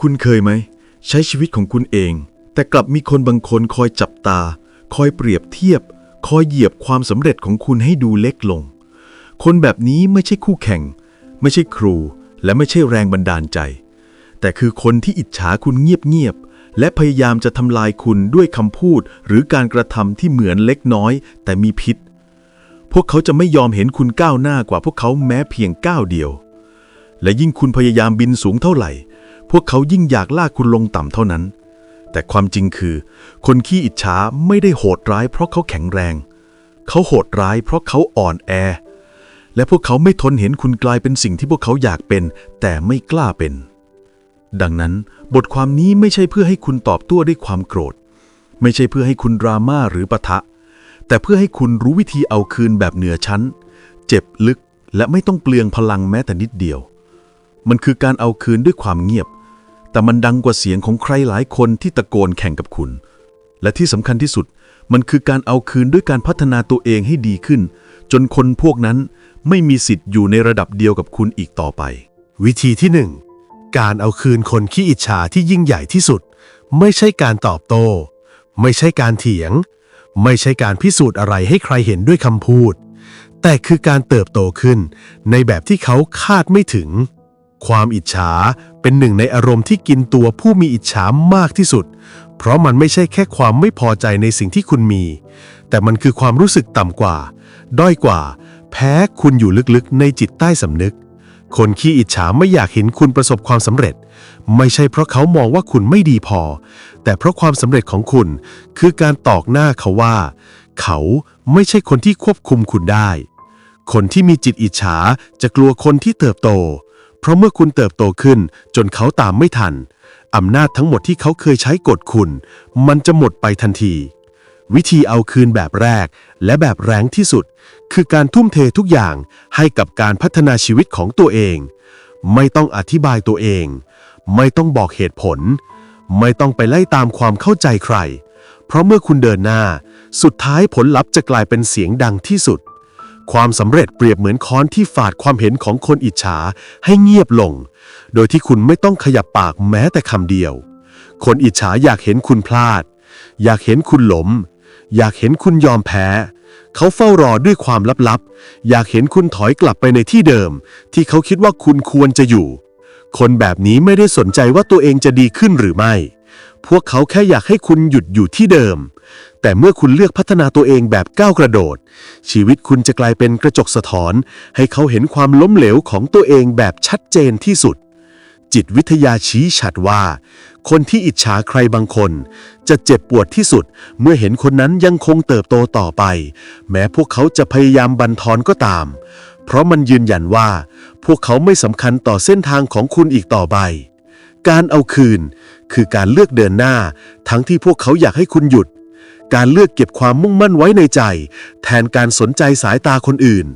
คุณเคยไหม ใช้ชีวิตของคุณเอง แต่กลับมีคนบางคนคอยจับตา คอยเปรียบเทียบ คอยเหยียบความสำเร็จของคุณให้ดูเล็กลง คนแบบนี้ไม่ใช่คู่แข่ง ไม่ใช่ครู และไม่ใช่แรงบันดาลใจ แต่คือคนที่อิจฉาคุณเงียบๆและพยายามจะทำลายคุณด้วยคำพูด หรือการกระทำที่เหมือนเล็กน้อย แต่มีพิษ พวกเขาจะไม่ยอมเห็นคุณก้าวหน้ากว่าพวกเขาแม้เพียงก้าวเดียว และยิ่งคุณพยายามบินสูงเท่าไหร่ พวกเขายิ่งอยากลากคุณลงต่ำเท่านั้น แต่ความจริงคือ คนขี้อิจฉาไม่ได้โหดร้ายเพราะเขาแข็งแรง เขาโหดร้ายเพราะเขาอ่อนแอ และพวกเขาไม่ทนเห็นคุณกลายเป็นสิ่งที่พวกเขาอยากเป็น แต่ไม่กล้าเป็น ดังนั้นบทความนี้ไม่ใช่เพื่อให้คุณตอบโต้ด้วยความโกรธ ไม่ใช่เพื่อให้คุณดราม่าหรือปะทะ แต่เพื่อให้คุณรู้วิธีเอาคืนแบบเหนือชั้น เจ็บลึกและไม่ต้องเปลืองพลังแม้แต่นิดเดียว มันคือการเอาคืนด้วยความเงียบ แต่มันดังกว่าเสียงของใครหลายคนที่ตะโกนแข่งกับคุณ และที่สำคัญที่สุด มันคือการเอาคืนด้วยการพัฒนาตัวเองให้ดีขึ้น จนคนพวกนั้นไม่มีสิทธิ์อยู่ในระดับเดียวกับคุณอีกต่อไป วิธีที่หนึ่งการเอาคืนคนขี้อิจฉาที่ยิ่งใหญ่ที่สุด ไม่ใช่การตอบโต้ ไม่ใช่การเถียง ไม่ใช่การพิสูจน์อะไรให้ใครเห็นด้วยคำพูด แต่คือการเติบโตขึ้น ในแบบที่เขาคาดไม่ถึง ความอิจฉาเป็นหนึ่งในอารมณ์ที่กินตัวผู้มีอิจฉามากที่สุด เพราะมันไม่ใช่แค่ความไม่พอใจในสิ่งที่คุณมี แต่มันคือความรู้สึกต่ำกว่า ด้อยกว่า แพ้คุณอยู่ลึกๆ ในจิตใต้สำนึก คนขี้อิจฉาไม่อยากเห็นคุณประสบความสำเร็จ ไม่ใช่เพราะเขามองว่าคุณไม่ดีพอ แต่เพราะความสำเร็จของคุณ คือการตอกหน้าเขาว่า เขาไม่ใช่คนที่ควบคุมคุณได้ คนที่มีจิตอิจฉาจะกลัวคนที่เติบโต ราะเมื่อคุณเติบโตขึ้นจนเขาตามไม่ทัน อำนาจทั้งหมดที่เขาเคยใช้กดคุณ มันจะหมดไปทันที วิธีเอาคืนแบบแรก และแบบแรงที่สุด คือการทุ่มเททุกอย่างให้กับการพัฒนาชีวิตของตัวเอง ไม่ต้องอธิบายตัวเอง ไม่ต้องบอกเหตุผล ไม่ต้องไปไล่ตามความเข้าใจใคร เพราะเมื่อคุณเดินหน้า สุดท้ายผลลัพธ์จะกลายเป็นเสียงดังที่สุด ความสำเร็จเปรียบเหมือนค้อนที่ฝาดความเห็นของคนอิจฉาให้เงียบลง โดยที่คุณไม่ต้องขยับปากแม้แต่คำเดียว คนอิจฉาอยากเห็นคุณพลาด อยากเห็นคุณหลม อยากเห็นคุณยอมแพ้ เขาเฝ้ารอด้วยความลับๆ อยากเห็นคุณถอยกลับไปในที่เดิม ที่เขาคิดว่าคุณควรจะอยู่ คนแบบนี้ไม่ได้สนใจว่าตัวเองจะดีขึ้นหรือไม่ พวกเขาแค่อยากให้คุณหยุดอยู่ที่เดิม แต่เมื่อคุณเลือกพัฒนาตัวเองแบบก้าวกระโดด ชีวิตคุณจะกลายเป็นกระจกสะท้อน ให้เขาเห็นความล้มเหลวของตัวเองแบบชัดเจนที่สุด จิตวิทยาชี้ชัดว่า คนที่อิจฉาใครบางคน จะเจ็บปวดที่สุด เมื่อเห็นคนนั้นยังคงเติบโตต่อไป แม้พวกเขาจะพยายามบันทอนก็ตาม เพราะมันยืนยันว่า พวกเขาไม่สำคัญต่อเส้นทางของคุณอีกต่อไป การเอาคืน คือการเลือกเดินหน้า ทั้งที่พวกเขาอยากให้คุณหยุด การเลือกเก็บความมุ่งมั่นไว้ในใจ แทนการสนใจสายตาคนอื่น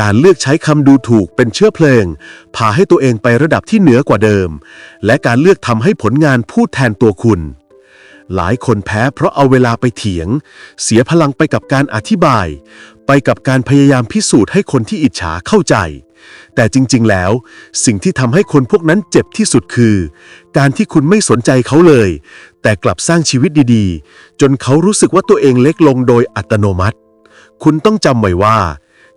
การเลือกใช้คำดูถูกเป็นเชื้อเพลิง พาให้ตัวเองไประดับที่เหนือกว่าเดิม และการเลือกทำให้ผลงานพูดแทนตัวคุณหลายคนแพ้เพราะเอาเวลาไปเถียง เสียพลังไปกับการอธิบาย ไปกับการพยายามพิสูจน์ให้คนที่อิจฉาเข้าใจ แต่จริง ๆ แล้ว สิ่งที่ทำให้คนพวกนั้นเจ็บที่สุดคือ การที่คุณไม่สนใจเขาเลย แต่กลับสร้างชีวิตดีๆ จนเขารู้สึกว่าตัวเองเล็กลงโดยอัตโนมัติ คุณต้องจำไว้ว่า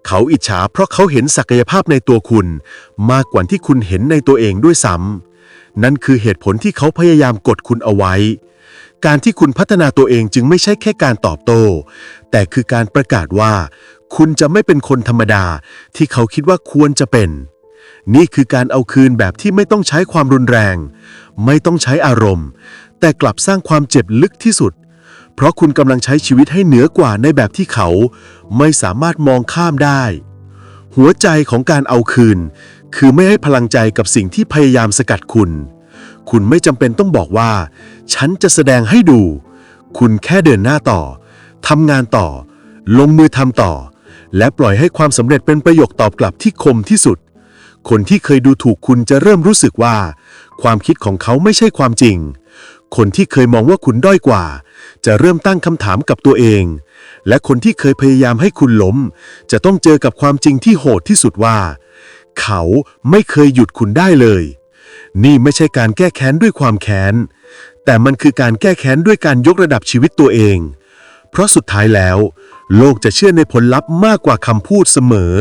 เขาอิจฉาเพราะเขาเห็นศักยภาพในตัวคุณ มากกว่าที่คุณเห็นในตัวเองด้วยซ้ำนั่นคือเหตุผลที่เขาพยายามกดคุณเอาไว้การที่คุณพัฒนาตัวเองจึงไม่ใช่แค่การตอบโต้ แต่คือการประกาศว่า คุณจะไม่เป็นคนธรรมดาที่เขาคิดว่าควรจะเป็น นี่คือการเอาคืนแบบที่ไม่ต้องใช้ความรุนแรง ไม่ต้องใช้อารมณ์ แต่กลับสร้างความเจ็บลึกที่สุด เพราะคุณกำลังใช้ชีวิตให้เหนือกว่าในแบบที่เขา ไม่สามารถมองข้ามได้ หัวใจของการเอาคืน คือไม่ให้พลังใจกับสิ่งที่พยายามสกัดคุณ คุณไม่จำเป็นต้องบอกว่า ฉันจะแสดงให้ดู คุณแค่เดินหน้าต่อทำงานต่อ ลงมือทำต่อ และปล่อยให้ความสำเร็จเป็นประโยคตอบกลับที่คมที่สุด คนที่เคยดูถูกคุณจะเริ่มรู้สึกว่า ความคิดของเขาไม่ใช่ความจริง คนที่เคยมองว่าคุณด้อยกว่า จะเริ่มตั้งคำถามกับตัวเอง และคนที่เคยพยายามให้คุณล้ม จะต้องเจอกับความจริงที่โหดที่สุดว่า เขาไม่เคยหยุดคุณได้เลย นี่ไม่ใช่การแก้แค้นด้วยความแค้น แต่มันคือการแก้แค้นด้วยการยกระดับชีวิตตัวเอง เพราะสุดท้ายแล้ว โลกจะเชื่อในผลลัพธ์มากกว่าคำพูดเสมอ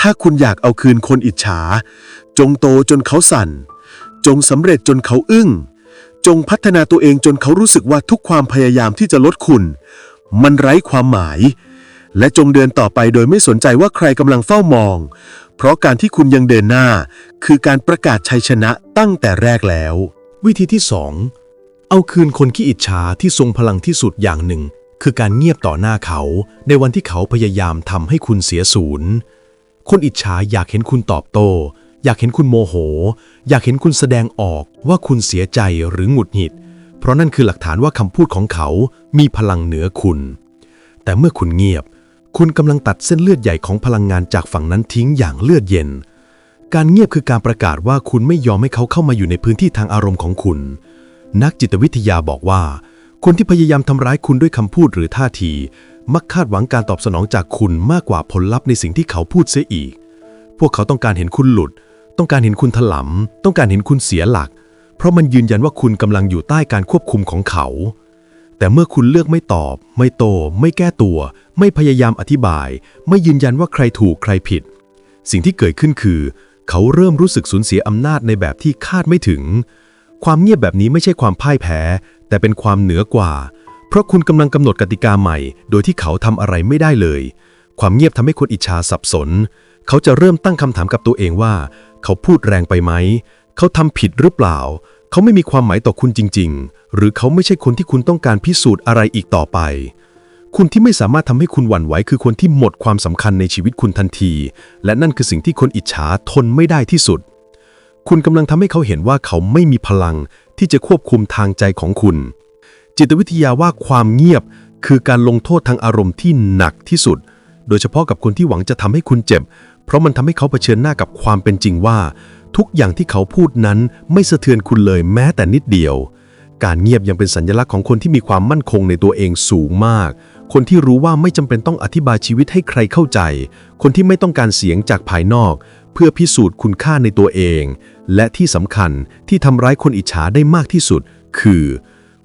ถ้าคุณอยากเอาคืนคนอิจฉา จงโตจนเขาสั่น จงสำเร็จจนเขาอึ้ง จงพัฒนาตัวเองจนเขารู้สึกว่าทุกความพยายามที่จะลดคุณ มันไร้ความหมาย และจงเดินต่อไปโดยไม่สนใจว่าใครกำลังเฝ้ามอง เพราะการที่คุณยังเดินหน้า คือการประกาศชัยชนะตั้งแต่แรกแล้ว วิธีที่2เอาคืนคนขี้อิจฉาที่ทรงพลังที่สุดอย่างหนึ่ง คือการเงียบต่อหน้าเขาในวันที่เขาพยายามทำให้คุณเสียศูนย์ คนอิจฉาอยากเห็นคุณตอบโต้ อยากเห็นคุณโมโห อยากเห็นคุณแสดงออกว่าคุณเสียใจหรือหงุดหงิด เพราะนั่นคือหลักฐานว่าคำพูดของเขามีพลังเหนือคุณ แต่เมื่อคุณเงียบ คุณกำลังตัดเส้นเลือดใหญ่ของพลังงานจากฝั่งนั้นทิ้งอย่างเลือดเย็น การเงียบคือการประกาศว่าคุณไม่ยอมให้เขาเข้ามาอยู่ในพื้นที่ทางอารมณ์ของคุณ นักจิตวิทยาบอกว่า คนที่พยายามทำร้ายคุณด้วยคำพูดหรือท่าที มักคาดหวังการตอบสนองจากคุณมากกว่าผลลัพธ์ในสิ่งที่เขาพูดเสียอีก พวกเขาต้องการเห็นคุณหลุด ต้องการเห็นคุณถลำต้องการเห็นคุณเสียหลัก เพราะมันยืนยันว่าคุณกำลังอยู่ใต้การควบคุมของเขา แต่เมื่อคุณเลือกไม่ตอบ ไม่โต ไม่แก้ตัว ไม่พยายามอธิบาย ไม่ยืนยันว่าใครถูกใครผิด สิ่งที่เกิดขึ้นคือ เขาเริ่มรู้สึกสูญเสียอำนาจในแบบที่คาดไม่ถึง ความเงียบแบบนี้ไม่ใช่ความพ่ายแพ้ แต่เป็นความเหนือกว่า เพราะคุณกำลังกำหนดกติกาใหม่ โดยที่เขาทำอะไรไม่ได้เลย ความเงียบทำให้คนอิจฉาสับสน เขาจะเริ่มตั้งคำถามกับตัวเองว่า เขาพูดแรงไปไหม เขาทำผิดหรือเปล่า เขาไม่มีความหมายต่อคุณจริง ๆ หรือเขาไม่ใช่คนที่คุณต้องการพิสูจน์อะไรอีกต่อไปคุณที่ไม่สามารถทำให้คุณหวั่นไหวคือคนที่หมดความสำคัญในชีวิตคุณทันที และนั่นคือสิ่งที่คนอิจฉาทนไม่ได้ที่สุด คุณกำลังทำให้เขาเห็นว่าเขาไม่มีพลังที่จะควบคุมทางใจของคุณ จิตวิทยาว่าความเงียบคือการลงโทษทางอารมณ์ที่หนักที่สุด โดยเฉพาะกับคนที่หวังจะทำให้คุณเจ็บ เพราะมันทำให้เขาเผชิญหน้ากับความเป็นจริงว่า ทุกอย่างที่เขาพูดนั้นไม่สะเทือนคุณเลยแม้แต่นิดเดียว การเงียบยังเป็นสัญลักษณ์ของคนที่มีความมั่นคงในตัวเองสูงมาก คนที่รู้ว่าไม่จำเป็นต้องอธิบายชีวิตให้ใครเข้าใจ คนที่ไม่ต้องการเสียงจากภายนอก เพื่อพิสูจน์คุณค่าในตัวเอง และที่สำคัญที่ทำร้ายคนอิจฉาได้มากที่สุด คือ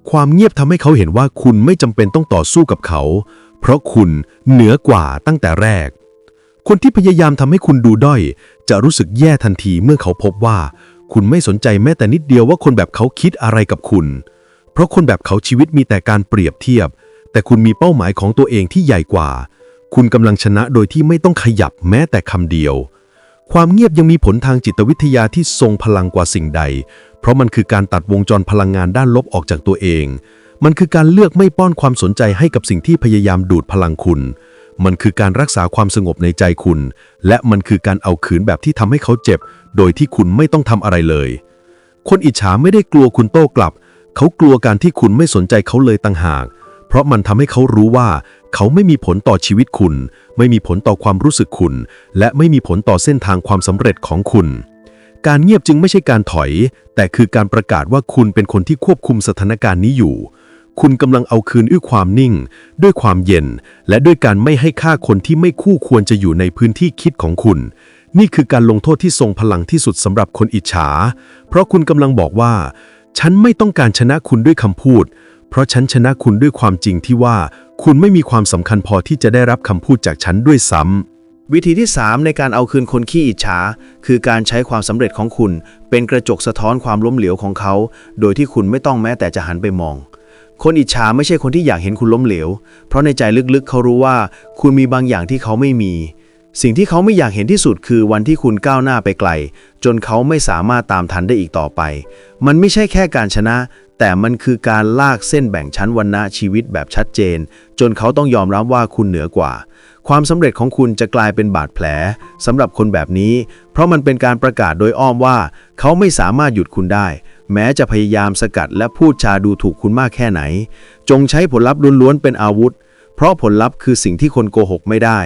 ความเงียบทำให้เขาเห็นว่าคุณไม่จำเป็นต้องต่อสู้กับเขา เพราะคุณเหนือกว่าตั้งแต่แรก คนที่พยายามทำให้คุณดูด้อย จะรู้สึกแย่ทันทีเมื่อเขาพบว่า คุณไม่สนใจแม้แต่นิดเดียวว่าคนแบบเขาคิดอะไรกับคุณ เพราะคนแบบเขาชีวิตมีแต่การเปรียบเทียบ แต่คุณมีเป้าหมายของตัวเองที่ใหญ่กว่า คุณกำลังชนะโดยที่ไม่ต้องขยับแม้แต่คำเดียว ความเงียบยังมีผลทางจิตวิทยาที่ทรงพลังกว่าสิ่งใด เพราะมันคือการตัดวงจรพลังงานด้านลบออกจากตัวเอง มันคือการเลือกไม่ป้อนความสนใจให้กับสิ่งที่พยายามดูดพลังคุณ มันคือการรักษาความสงบในใจคุณ และมันคือการเอาคืนแบบที่ทำให้เขาเจ็บ โดยที่คุณไม่ต้องทำอะไรเลย คนอิจฉาไม่ได้กลัวคุณโต้กลับ เขากลัวการที่คุณไม่สนใจเขาเลยต่างหาก เพราะมันทำให้เขารู้ว่า เขาไม่มีผลต่อชีวิตคุณ ไม่มีผลต่อความรู้สึกคุณ และไม่มีผลต่อเส้นทางความสำเร็จของคุณ การเงียบจึงไม่ใช่การถอย แต่คือการประกาศว่าคุณเป็นคนที่ควบคุมสถานการณ์นี้อยู่ คุณกำลังเอาคืนด้วยความนิ่ง ด้วยความเย็น และด้วยการไม่ให้ค่าคนที่ไม่คู่ควรจะอยู่ในพื้นที่คิดของคุณนี่คือการลงโทษที่ทรงพลังที่สุดสำหรับคนอิจฉา เพราะคุณกำลังบอกว่า ฉันไม่ต้องการชนะคุณด้วยคำพูด เพราะฉันชนะคุณด้วยความจริงที่ว่า คุณไม่มีความสำคัญพอที่จะได้รับคำพูดจากฉันด้วยซ้ำ วิธีที่ 3 ในการเอาคืนคนขี้อิจฉา คือการใช้ความสำเร็จของคุณ เป็นกระจกสะท้อนความล้มเหลวของเขา โดยที่คุณไม่ต้องแม้แต่จะหันไปมอง คนอิจฉาไม่ใช่คนที่อยากเห็นคุณล้มเหลว เพราะในใจลึกๆ เขารู้ว่า คุณมีบางอย่างที่เขาไม่มี สิ่งที่เขาไม่อยากเห็นที่สุดคือวันที่คุณก้าวหน้าไปไกล จนเขาไม่สามารถตามทันได้อีกต่อไป มันไม่ใช่แค่การชนะ แต่มันคือการลากเส้นแบ่งชั้นวรรณะชีวิตแบบชัดเจน จนเขาต้องยอมรับว่าคุณเหนือกว่า ความสำเร็จของคุณจะกลายเป็นบาดแผลสำหรับคนแบบนี้ เพราะมันเป็นการประกาศโดยอ้อมว่า เขาไม่สามารถหยุดคุณได้ แม้จะพยายามสกัดและพูดจาดูถูกคุณมากแค่ไหน จงใช้ผลลัพธ์ล้วนๆเป็นอาวุธ เพราะผลลัพธ์คือสิ่งที่คนโกหกไม่ได้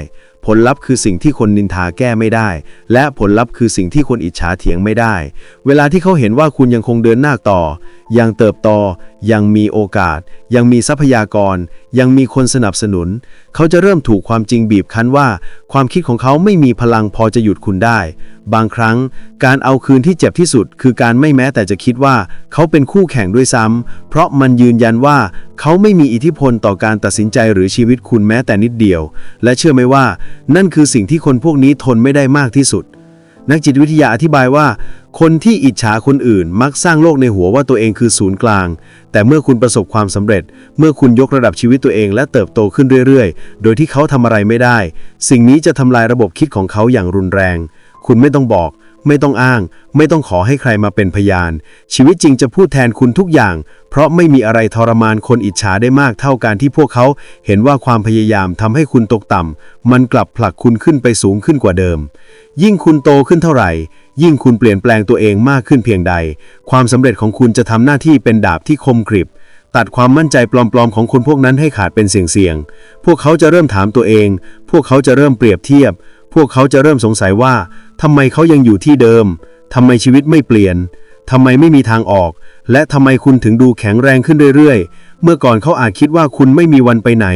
ผลลัพธ์คือสิ่งที่คนนินทาแก้ไม่ได้ และผลลัพธ์คือสิ่งที่คนอิจฉาเถียงไม่ได้ เวลาที่เขาเห็นว่าคุณยังคงเดินหน้าต่อ ยังเติบโตยังมีโอกาส ยังมีทรัพยากร ยังมีคนสนับสนุน เขาจะเริ่มถูกความจริงบีบคั้นว่า ความคิดของเขาไม่มีพลังพอจะหยุดคุณได้ บางครั้ง การเอาคืนที่เจ็บที่สุด คือการไม่แม้แต่จะคิดว่า เขาเป็นคู่แข่งด้วยซ้ำเพราะมันยืนยันว่า เขาไม่มีอิทธิพลต่อการตัดสินใจหรือชีวิตคุณแม้แต่นิดเดียว และเชื่อไหมว่า นั่นคือสิ่งที่คนพวกนี้ทนไม่ได้มากที่สุด นักจิตวิทยาอธิบายว่า คนที่อิจฉาคนอื่น มักสร้างโลกในหัวว่าตัวเองคือศูนย์กลาง แต่เมื่อคุณประสบความสำเร็จ เมื่อคุณยกระดับชีวิตตัวเองและเติบโตขึ้นเรื่อยๆ โดยที่เขาทำอะไรไม่ได้ สิ่งนี้จะทำลายระบบคิดของเขาอย่างรุนแรง คุณไม่ต้องบอก ไม่ต้องอ้าง ไม่ต้องขอให้ใครมาเป็นพยาน ชีวิตจริงจะพูดแทนคุณทุกอย่าง เพราะไม่มีอะไรทรมานคนอิจฉาได้มากเท่าการที่พวกเขาเห็นว่าความพยายามทำให้คุณตกต่ำมันกลับผลักคุณขึ้นไปสูงขึ้นกว่าเดิม ยิ่งคุณโตขึ้นเท่าไหร่ ยิ่งคุณเปลี่ยนแปลงตัวเองมากขึ้นเพียงใด ความสำเร็จของคุณจะทำหน้าที่เป็นดาบที่คมกริบตัดความมั่นใจปลอมๆ ของคนพวกนั้นให้ขาดเป็นเสี่ยงๆ พวกเขาจะเริ่มถามตัวเอง พวกเขาจะเริ่มเปรียบเทียบ พวกเขาจะเริ่มสงสัยว่าทำไมเขายังอยู่ที่เดิมทำไมชีวิตไม่เปลี่ยนทำไมไม่มีทางออก และทำไมคุณถึงดูแข็งแรงขึ้นเรื่อยๆ เมื่อก่อนเขาอาจคิดว่าคุณไม่มีวันไปไหน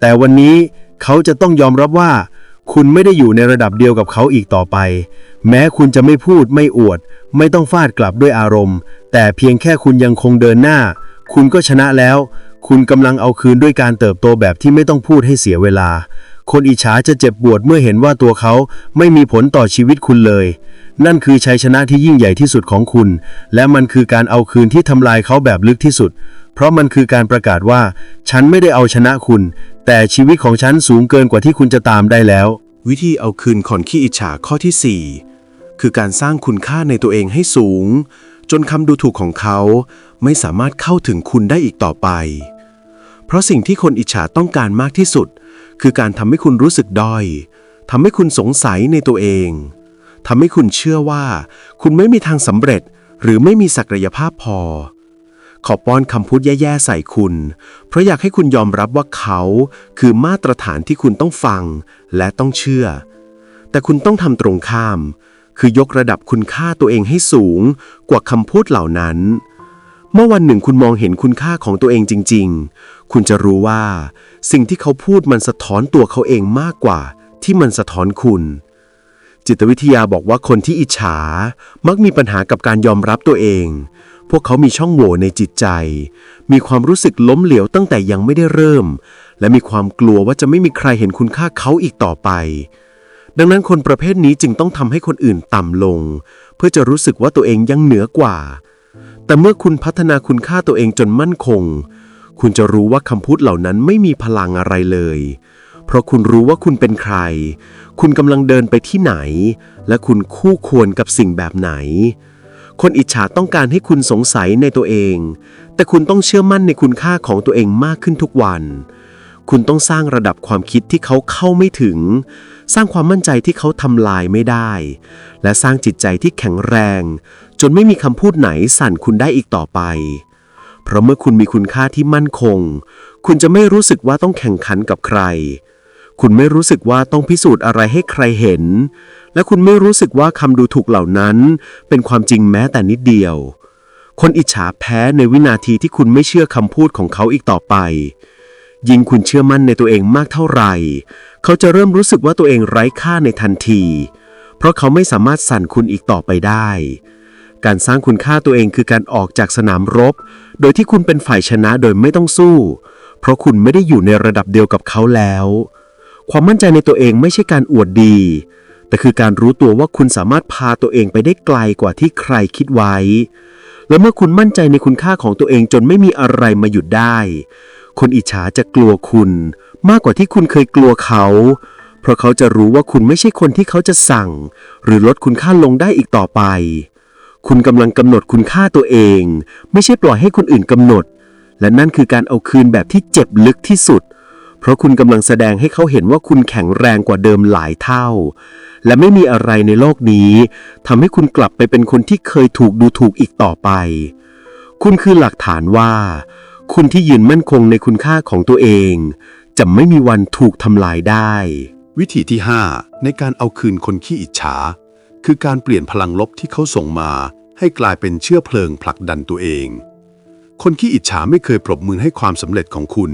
แต่วันนี้เขาจะต้องยอมรับว่า คุณไม่ได้อยู่ในระดับเดียวกับเขาอีกต่อไป แม้คุณจะไม่พูดไม่อวด ไม่ต้องฟาดกลับด้วยอารมณ์ แต่เพียงแค่คุณยังคงเดินหน้า คุณก็ชนะแล้ว คุณกำลังเอาคืนด้วยการเติบโตแบบที่ไม่ต้องพูดให้เสียเวลา คนอิจฉาจะเจ็บปวดเมื่อเห็นว่าตัวเขาไม่มีผลต่อชีวิตคุณเลย นั่นคือชัยชนะที่ยิ่งใหญ่ที่สุดของคุณ และมันคือการเอาคืนที่ทำลายเขาแบบลึกที่สุด เพราะมันคือการประกาศว่า ฉันไม่ได้เอาชนะคุณ แต่ชีวิตของฉันสูงเกินกว่าที่คุณจะตามได้แล้ว วิธีเอาคืนคนขี้อิจฉาข้อที่ 4 คือการสร้างคุณค่าในตัวเองให้สูง จนคำดูถูกของเขาไม่สามารถเข้าถึงคุณได้อีกต่อไป เพราะสิ่งที่คนอิจฉาต้องการมากที่สุด คือการทำให้คุณรู้สึกด้อยทำให้คุณสงสัยในตัวเองทำให้คุณเชื่อว่า คุณไม่มีทางสำเร็จ หรือไม่มีศักยภาพพอ ขอป้อนคำพูดแย่ๆใส่คุณ เพราะอยากให้คุณยอมรับว่าเขาคือมาตรฐานที่คุณต้องฟังและต้องเชื่อ แต่คุณต้องทำตรงข้าม คือยกระดับคุณค่าตัวเองให้สูงกว่าคำพูดเหล่านั้น เมื่อวันหนึ่งคุณมองเห็นคุณค่าของตัวเองจริง ๆ คุณจะรู้ว่า สิ่งที่เขาพูดมันสะท้อนตัวเขาเองมากกว่า ที่มันสะท้อนคุณ จิตวิทยาบอกว่าคนที่อิจฉา มักมีปัญหากับการยอมรับตัวเอง พวกเขามีช่องโหว่ในจิตใจ มีความรู้สึกล้มเหลวตั้งแต่ยังไม่ได้เริ่ม และมีความกลัวว่าจะไม่มีใครเห็นคุณค่าเขาอีกต่อไปดังนั้นคนประเภทนี้จึงต้องทำให้คนอื่นต่ำลง เพื่อจะรู้สึกว่าตัวเองยังเหนือกว่า แต่เมื่อคุณพัฒนาคุณค่าตัวเองจนมั่นคง คุณจะรู้ว่าคำพูดเหล่านั้นไม่มีพลังอะไรเลย เพราะคุณรู้ว่าคุณเป็นใคร คุณกำลังเดินไปที่ไหน และคุณคู่ควรกับสิ่งแบบไหน คนอิจฉาต้องการให้คุณสงสัยในตัวเอง แต่คุณต้องเชื่อมั่นในคุณค่าของตัวเองมากขึ้นทุกวัน คุณต้องสร้างระดับความคิดที่เขาเข้าไม่ถึง สร้างความมั่นใจที่เขาทำลายไม่ได้ และสร้างจิตใจที่แข็งแรง จนไม่มีคำพูดไหนสั่นคุณได้อีกต่อไป เพราะเมื่อคุณมีคุณค่าที่มั่นคง คุณจะไม่รู้สึกว่าต้องแข่งขันกับใคร คุณไม่รู้สึกว่าต้องพิสูจน์อะไรให้ใครเห็น และคุณไม่รู้สึกว่าคำดูถูกเหล่านั้น เป็นความจริงแม้แต่นิดเดียว คนอิจฉาแพ้ในวินาทีที่คุณไม่เชื่อคำพูดของเขาอีกต่อไป ยิ่งคุณเชื่อมั่นในตัวเองมากเท่าไหร่ เขาจะเริ่มรู้สึกว่าตัวเองไร้ค่าในทันที เพราะเขาไม่สามารถสั่นคุณอีกต่อไปได้ การสร้างคุณค่าตัวเองคือการออกจากสนามรบ โดยที่คุณเป็นฝ่ายชนะโดยไม่ต้องสู้ เพราะคุณไม่ได้อยู่ในระดับเดียวกับเขาแล้ว ความมั่นใจในตัวเองไม่ใช่การอวดดี แต่คือการรู้ตัวว่าคุณสามารถพาตัวเองไปได้ไกลกว่าที่ใครคิดไว้ และเมื่อคุณมั่นใจในคุณค่าของตัวเองจนไม่มีอะไรมาหยุดได้ คนอิจฉาจะกลัวคุณ มากกว่าที่คุณเคยกลัวเขาเพราะเขาจะรู้ว่าคุณไม่ใช่คนที่เขาจะสั่ง หรือลดคุณค่าลงได้อีกต่อไป คุณกำลังกำหนดคุณค่าตัวเอง ไม่ใช่ปล่อยให้คนอื่นกำหนด และนั่นคือการเอาคืนแบบที่เจ็บลึกที่สุด เพราะคุณกำลังแสดงให้เขาเห็นว่าคุณแข็งแรงกว่าเดิมหลายเท่า และไม่มีอะไรในโลกนี้ทำให้คุณกลับไปเป็นคนที่เคยถูกดูถูกอีกต่อไป คุณคือหลักฐานว่า คุณที่ยืนมั่นคงในคุณค่าของตัวเอง จะไม่มีวันถูกทำลายได้ วิธีที่ 5 ในการเอาคืนคนขี้อิจฉา คือการเปลี่ยนพลังลบที่เขาส่งมา ให้กลายเป็นเชื้อเพลิงผลักดันตัวเอง คนขี้อิจฉาไม่เคยปรบมือให้ความสำเร็จของคุณ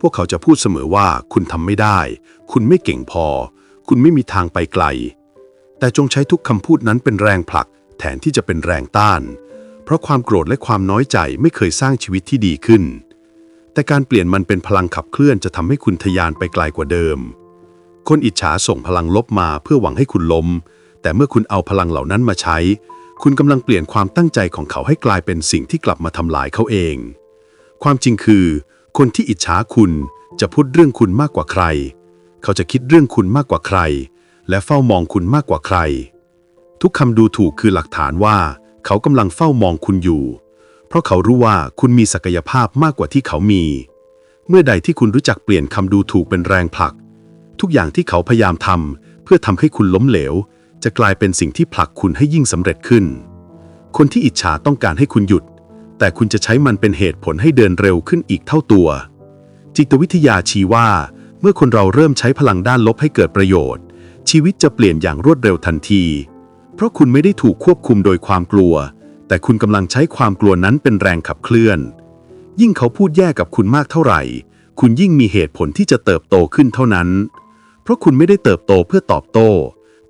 พวกเขาจะพูดเสมอว่าคุณทำไม่ได้ คุณไม่เก่งพอ คุณไม่มีทางไปไกล แต่จงใช้ทุกคำพูดนั้นเป็นแรงผลัก แทนที่จะเป็นแรงต้าน เพราะความโกรธและความน้อยใจไม่เคยสร้างชีวิตที่ดีขึ้น แต่การเปลี่ยนมันเป็นพลังขับเคลื่อนจะทำให้คุณทะยานไปไกลกว่าเดิม คนอิจฉาส่งพลังลบมาเพื่อหวังให้คุณล้ม แต่เมื่อคุณเอาพลังเหล่านั้นมาใช้ คุณกำลังเปลี่ยนความตั้งใจของเขาให้กลายเป็นสิ่งที่กลับมาทำลายเขาเอง ความจริงคือ คนที่อิจฉาคุณจะพูดเรื่องคุณมากกว่าใคร เขาจะคิดเรื่องคุณมากกว่าใคร และเฝ้ามองคุณมากกว่าใคร ทุกคำดูถูกคือหลักฐานว่า เขากำลังเฝ้ามองคุณอยู่ เพราะเขารู้ว่าคุณมีศักยภาพมากกว่าที่เขามี เมื่อใดที่คุณรู้จักเปลี่ยนคำดูถูกเป็นแรงผลัก ทุกอย่างที่เขาพยายามทำเพื่อทำให้คุณล้มเหลว จะกลายเป็นสิ่งที่ผลักคุณให้ยิ่งสำเร็จขึ้น คนที่อิจฉาต้องการให้คุณหยุด แต่คุณจะใช้มันเป็นเหตุผลให้เดินเร็วขึ้นอีกเท่าตัว จิตวิทยาชี้ว่า เมื่อคนเราเริ่มใช้พลังด้านลบให้เกิดประโยชน์ ชีวิตจะเปลี่ยนอย่างรวดเร็วทันที เพราะคุณไม่ได้ถูกควบคุมโดยความกลัว แต่คุณกำลังใช้ความกลัวนั้นเป็นแรงขับเคลื่อน ยิ่งเขาพูดแย่กับคุณมากเท่าไหร่ คุณยิ่งมีเหตุผลที่จะเติบโตขึ้นเท่านั้น เพราะคุณไม่ได้เติบโตเพื่อตอบโต้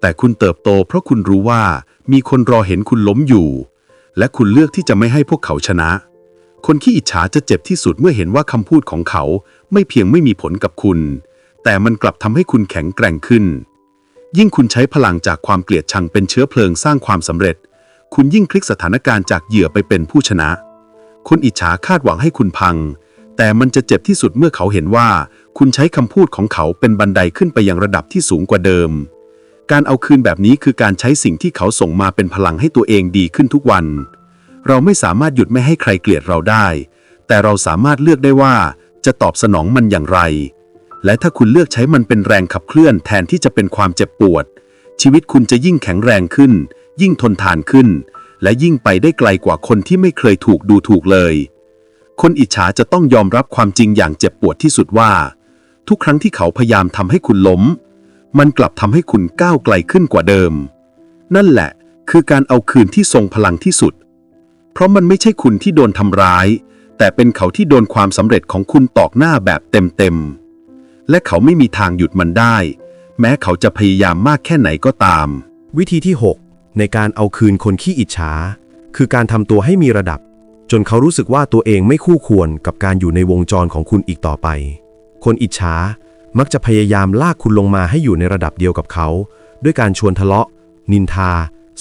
แต่คุณเติบโตเพราะคุณรู้ว่ามีคนรอเห็นคุณล้มอยู่ และคุณเลือกที่จะไม่ให้พวกเขาชนะ คนขี้อิจฉาจะเจ็บที่สุดเมื่อเห็นว่าคำพูดของเขาไม่เพียงไม่มีผลกับคุณ แต่มันกลับทำให้คุณแข็งแกร่งขึ้น ยิ่งคุณใช้พลังจากความเกลียดชังเป็นเชื้อเพลิงสร้างความสำเร็จ คุณยิ่งพลิกสถานการณ์จากเหยื่อไปเป็นผู้ชนะ คนอิจฉาคาดหวังให้คุณพัง แต่มันจะเจ็บที่สุดเมื่อเขาเห็นว่า คุณใช้คำพูดของเขาเป็นบันไดขึ้นไปยังระดับที่สูงกว่าเดิม การเอาคืนแบบนี้คือการใช้สิ่งที่เขาส่งมาเป็นพลังให้ตัวเองดีขึ้นทุกวัน เราไม่สามารถหยุดไม่ให้ใครเกลียดเราได้ แต่เราสามารถเลือกได้ว่า จะตอบสนองมันอย่างไร และถ้าคุณเลือกใช้มันเป็นแรงขับเคลื่อนแทนที่จะเป็นความเจ็บปวด ชีวิตคุณจะยิ่งแข็งแรงขึ้น ยิ่งทนทานขึ้น และยิ่งไปได้ไกลกว่าคนที่ไม่เคยถูกดูถูกเลย คนอิจฉาจะต้องยอมรับความจริงอย่างเจ็บปวดที่สุดว่า ทุกครั้งที่เขาพยายามทำให้คุณล้ม มันกลับทำให้คุณก้าวไกลขึ้นกว่าเดิม นั่นแหละ คือการเอาคืนที่ทรงพลังที่สุด เพราะมันไม่ใช่คุณที่โดนทำร้าย แต่เป็นเขาที่โดนความสำเร็จของคุณตอกหน้าแบบเต็มๆ และเขาไม่มีทางหยุดมันได้ แม้เขาจะพยายามมากแค่ไหนก็ตาม วิธีที่ 6 ในการเอาคืนคนขี้อิจฉา คือการทำตัวให้มีระดับ จนเขารู้สึกว่าตัวเองไม่คู่ควรกับการอยู่ในวงจรของคุณอีกต่อไป คนอิจฉา มักจะพยายามลากคุณลงมาให้อยู่ในระดับเดียวกับเขา ด้วยการชวนทะเลาะ นินทา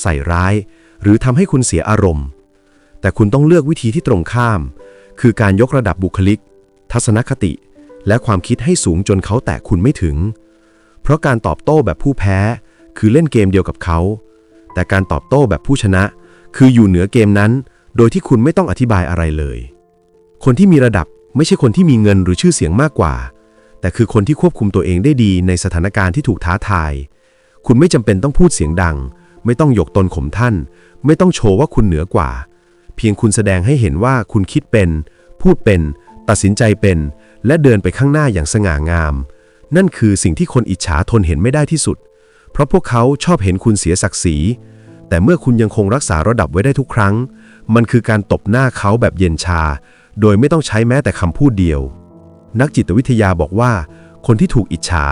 ใส่ร้าย หรือทำให้คุณเสียอารมณ์ แต่คุณต้องเลือกวิธีที่ตรงข้าม คือการยกระดับบุคลิก ทัศนคติ และความคิดให้สูงจนเขาแตะคุณไม่ถึง เพราะการตอบโต้แบบผู้แพ้ คือเล่นเกมเดียวกับเขา แต่การตอบโต้แบบผู้ชนะ คืออยู่เหนือเกมนั้น โดยที่คุณไม่ต้องอธิบายอะไรเลย คนที่มีระดับไม่ใช่คนที่มีเงินหรือชื่อเสียงมากกว่า แต่คือคนที่ควบคุมตัวเองได้ดีในสถานการณ์ที่ถูกท้าทาย คุณไม่จำเป็นต้องพูดเสียงดัง ไม่ต้องยกตนข่มท่าน ไม่ต้องโชว์ว่าคุณเหนือกว่า เพียงคุณแสดงให้เห็นว่าคุณคิดเป็น พูดเป็น ตัดสินใจเป็น และเดินไปข้างหน้าอย่างสง่างาม นั่นคือสิ่งที่คนอิจฉาทนเห็นไม่ได้ที่สุด เพราะพวกเขาชอบเห็นคุณเสียศักดิ์ศรี แต่เมื่อคุณยังคงรักษาระดับไว้ได้ทุกครั้ง มันคือการตบหน้าเขาแบบเย็นชา โดยไม่ต้องใช้แม้แต่คำพูดเดียว นักจิตวิทยาบอกว่า คนที่ถูกอิจฉา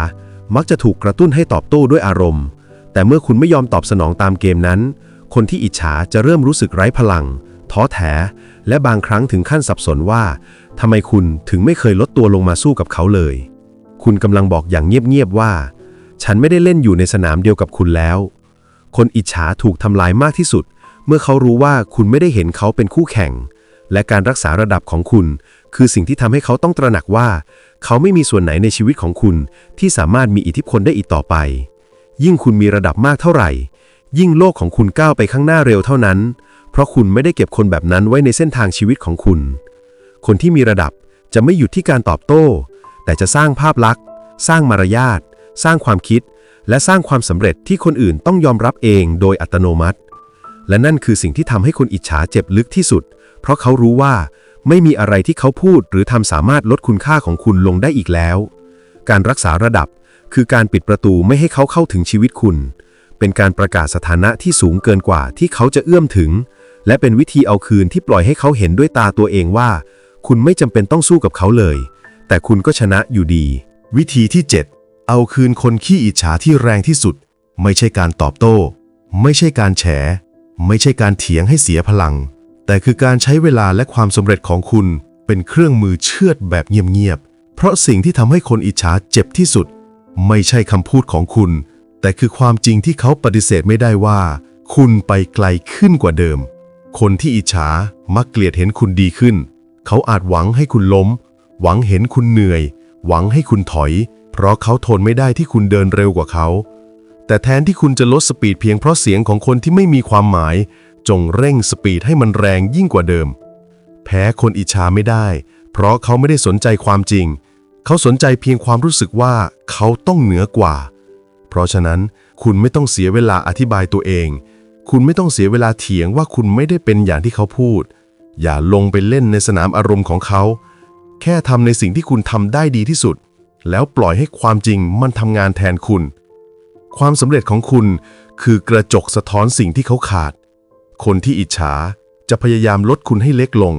มักจะถูกกระตุ้นให้ตอบโต้ด้วยอารมณ์ แต่เมื่อคุณไม่ยอมตอบสนองตามเกมนั้น คนที่อิจฉาจะเริ่มรู้สึกไร้พลัง ท้อแท้ และบางครั้งถึงขั้นสับสนว่าทำไมคุณถึงไม่เคยลดตัวลงมาสู้กับเขาเลย คุณกำลังบอกอย่างเงียบๆว่า ฉันไม่ได้เล่นอยู่ในสนามเดียวกับคุณแล้ว คนอิจฉาถูกทำลายมากที่สุด เมื่อเขารู้ว่าคุณไม่ได้เห็นเขาเป็นคู่แข่ง และการรักษาระดับของคุณ คือสิ่งที่ทำให้เขาต้องตระหนักว่า เขาไม่มีส่วนไหนในชีวิตของคุณ ที่สามารถมีอิทธิพลได้อีกต่อไป ยิ่งคุณมีระดับมากเท่าไหร่ ยิ่งโลกของคุณก้าวไปข้างหน้าเร็วเท่านั้น เพราะคุณไม่ได้เก็บคนแบบนั้นไว้ในเส้นทางชีวิตของคุณ คนที่มีระดับจะไม่หยุดที่การตอบโต้ แต่จะสร้างภาพลักษณ์ สร้างมารยาท สร้างความคิด และสร้างความสำเร็จที่คนอื่นต้องยอมรับเองโดยอัตโนมัติ และนั่นคือสิ่งที่ทำให้คนอิจฉาเจ็บลึกที่สุด เพราะเขารู้ว่า ไม่มีอะไรที่เขาพูดหรือทำสามารถลดคุณค่าของคุณลงได้อีกแล้ว การรักษาระดับคือการปิดประตูไม่ให้เขาเข้าถึงชีวิตคุณ เป็นการประกาศสถานะที่สูงเกินกว่าที่เขาจะเอื้อมถึง และเป็นวิธีเอาคืนที่ปล่อยให้เขาเห็นด้วยตาตัวเองว่า คุณไม่จำเป็นต้องสู้กับเขาเลย แต่คุณก็ชนะอยู่ดี วิธีที่ 7 เอาคืนคนขี้อิจฉาที่แรงที่สุด ไม่ใช่การตอบโต้ ไม่ใช่การแฉ ไม่ใช่การเถียงให้เสียพลัง แต่คือการใช้เวลาและความสำเร็จของคุณเป็นเครื่องมือเชือดแบบเงียบๆ เพราะสิ่งที่ทำให้คนอิจฉาเจ็บที่สุด ไม่ใช่คำพูดของคุณ แต่คือความจริงที่เขาปฏิเสธไม่ได้ว่า คุณไปไกลขึ้นกว่าเดิม คนที่อิจฉามักเกลียดเห็นคุณดีขึ้น เขาอาจหวังให้คุณล้ม หวังเห็นคุณเหนื่อย หวังให้คุณถอย เพราะเขาทนไม่ได้ที่คุณเดินเร็วกว่าเขา แต่แทนที่คุณจะลดสปีดเพียงเพราะเสียงของคนที่ไม่มีความหมาย จงเร่งสปีดให้มันแรงยิ่งกว่าเดิม แพ้คนอิจฉาไม่ได้ เพราะเขาไม่ได้สนใจความจริง เขาสนใจเพียงความรู้สึกว่าเขาต้องเหนือกว่า เพราะฉะนั้นคุณไม่ต้องเสียเวลาอธิบายตัวเอง คุณไม่ต้องเสียเวลาเถียงว่าคุณไม่ได้เป็นอย่างที่เขาพูด อย่าลงไปเล่นในสนามอารมณ์ของเขา แค่ทำในสิ่งที่คุณทำได้ดีที่สุด แล้วปล่อยให้ความจริงมันทำงานแทนคุณ ความสำเร็จของคุณคือกระจกสะท้อนสิ่งที่เขาขาด คนที่อิจฉาจะพยายามลดคุณให้เล็กลง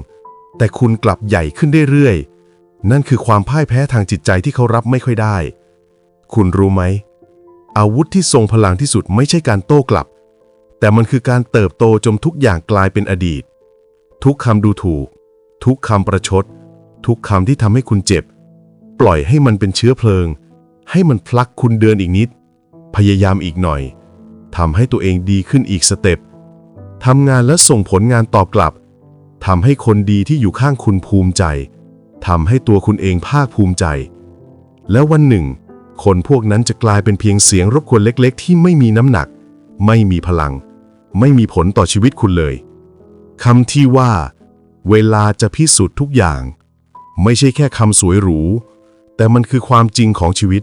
แต่คุณกลับใหญ่ขึ้นเรื่อยๆ นั่นคือความพ่ายแพ้ทางจิตใจที่เขารับไม่ค่อยได้ คุณรู้ไหม อาวุธที่ทรงพลังที่สุดไม่ใช่การโต้กลับ แต่มันคือการเติบโตจนทุกอย่างกลายเป็นอดีต ทุกคำดูถูก ทุกคำประชด ทุกคำที่ทำให้คุณเจ็บ ปล่อยให้มันเป็นเชื้อเพลิง ให้มันพลักคุณเดินอีกนิด พยายามอีกหน่อยทำให้ตัวเองดีขึ้นอีกสเต็ป ทำงานและส่งผลงานตอบกลับทำให้คนดีที่อยู่ข้างคุณภูมิใจทำให้ตัวคุณเองภาคภูมิใจ แล้ววันหนึ่ง คนพวกนั้นจะกลายเป็นเพียงเสียงรบกวนเล็กๆ ที่ไม่มีน้ำหนัก ไม่มีพลัง ไม่มีผลต่อชีวิตคุณเลยคำที่ว่า เวลาจะพิสูจน์ทุกอย่าง ไม่ใช่แค่คำสวยหรู แต่มันคือความจริงของชีวิต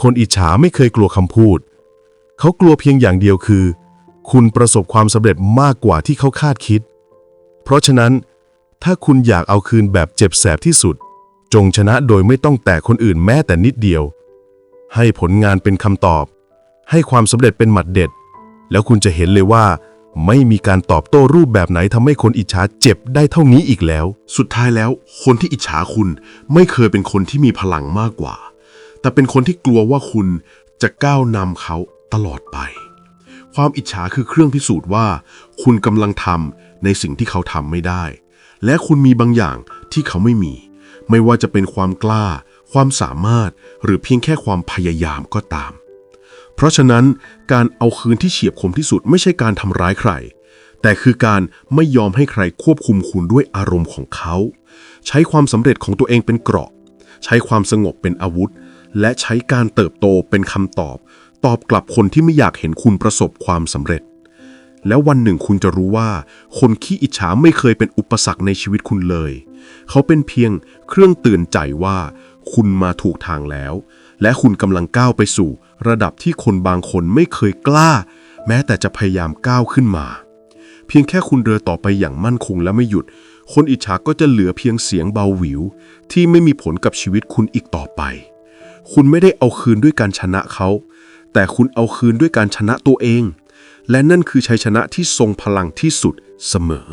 คนอิจฉาไม่เคยกลัวคำพูด เขากลัวเพียงอย่างเดียวคือ คุณประสบความสำเร็จมากกว่าที่เขาคาดคิด เพราะฉะนั้น ถ้าคุณอยากเอาคืนแบบเจ็บแสบที่สุด จงชนะโดยไม่ต้องแตะคนอื่นแม้แต่นิดเดียว ให้ผลงานเป็นคำตอบ ให้ความสำเร็จเป็นหมัดเด็ด แล้วคุณจะเห็นเลยว่า ไม่มีการตอบโต้รูปแบบไหนทำให้คนอิจฉาเจ็บได้เท่านี้อีกแล้ว สุดท้ายแล้ว คนที่อิจฉาคุณไม่เคยเป็นคนที่มีพลังมากกว่า แต่เป็นคนที่กลัวว่าคุณจะก้าวนำเขาตลอดไป ความอิจฉาคือเครื่องพิสูจน์ว่า คุณกำลังทำในสิ่งที่เขาทำไม่ได้ และคุณมีบางอย่างที่เขาไม่มี ไม่ว่าจะเป็นความกล้า ความสามารถ หรือเพียงแค่ความพยายามก็ตาม เพราะฉะนั้นการเอาคืนที่เฉียบคมที่สุดไม่ใช่การทำร้ายใคร แต่คือการไม่ยอมให้ใครควบคุมคุณด้วยอารมณ์ของเขา ใช้ความสำเร็จของตัวเองเป็นเกราะ ใช้ความสงบเป็นอาวุธ และใช้การเติบโตเป็นคำตอบ ตอบกลับคนที่ไม่อยากเห็นคุณประสบความสำเร็จ แล้ววันหนึ่งคุณจะรู้ว่า คนขี้อิจฉาไม่เคยเป็นอุปสรรคในชีวิตคุณเลย เขาเป็นเพียงเครื่องเตือนใจว่า คุณมาถูกทางแล้ว และคุณกำลังก้าวไปสู่ ระดับที่คนบางคนไม่เคยกล้า แม้แต่จะพยายามก้าวขึ้นมา เพียงแค่คุณเดินต่อไปอย่างมั่นคงและไม่หยุด คนอิจฉาก็จะเหลือเพียงเสียงเบาหวิว ที่ไม่มีผลกับชีวิตคุณอีกต่อไป คุณไม่ได้เอาคืนด้วยการชนะเขา แต่คุณเอาคืนด้วยการชนะตัวเอง และนั่นคือชัยชนะที่ทรงพลังที่สุดเสมอ